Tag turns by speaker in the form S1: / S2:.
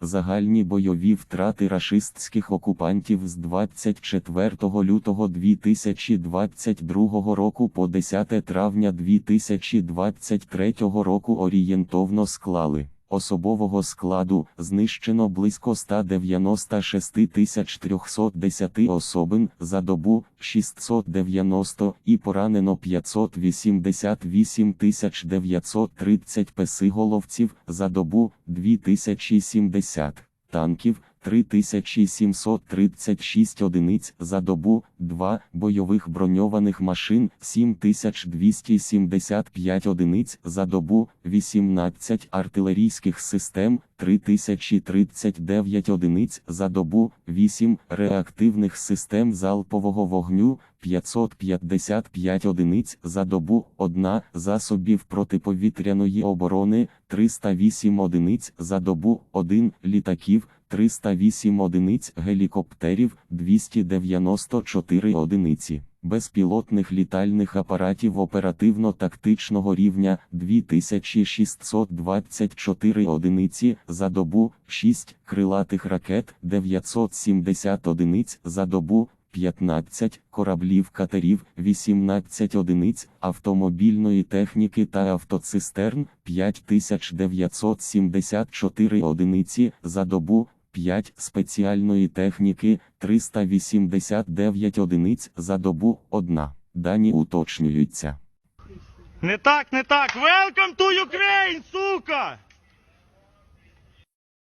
S1: Загальні бойові втрати рашистських окупантів з 24 лютого 2022 року по 10 травня 2023 року орієнтовно склали. Особового складу знищено близько 196 310 особин за добу 690 і поранено 588 930 песиголовців за добу 2070 танків. 3736 одиниць за добу, 2 бойових броньованих машин, 7275 одиниць за добу, 18 артилерійських систем, 3039 одиниць за добу, 8 реактивних систем залпового вогню, 555 одиниць за добу, 1 засобів протиповітряної оборони, 308 одиниць за добу, 1 літаків, 308 одиниць гелікоптерів, 294 одиниці. Безпілотних літальних апаратів оперативно-тактичного рівня 2624 одиниці за добу, 6 крилатих ракет 970 одиниць за добу, 15 кораблів катерів, 18 одиниць автомобільної техніки та автоцистерн, 5974 одиниці за добу, 5 спеціальної техніки, 389 одиниць за добу, 1. Дані уточнюються.
S2: Не так, не так. Welcome to Ukraine, сука!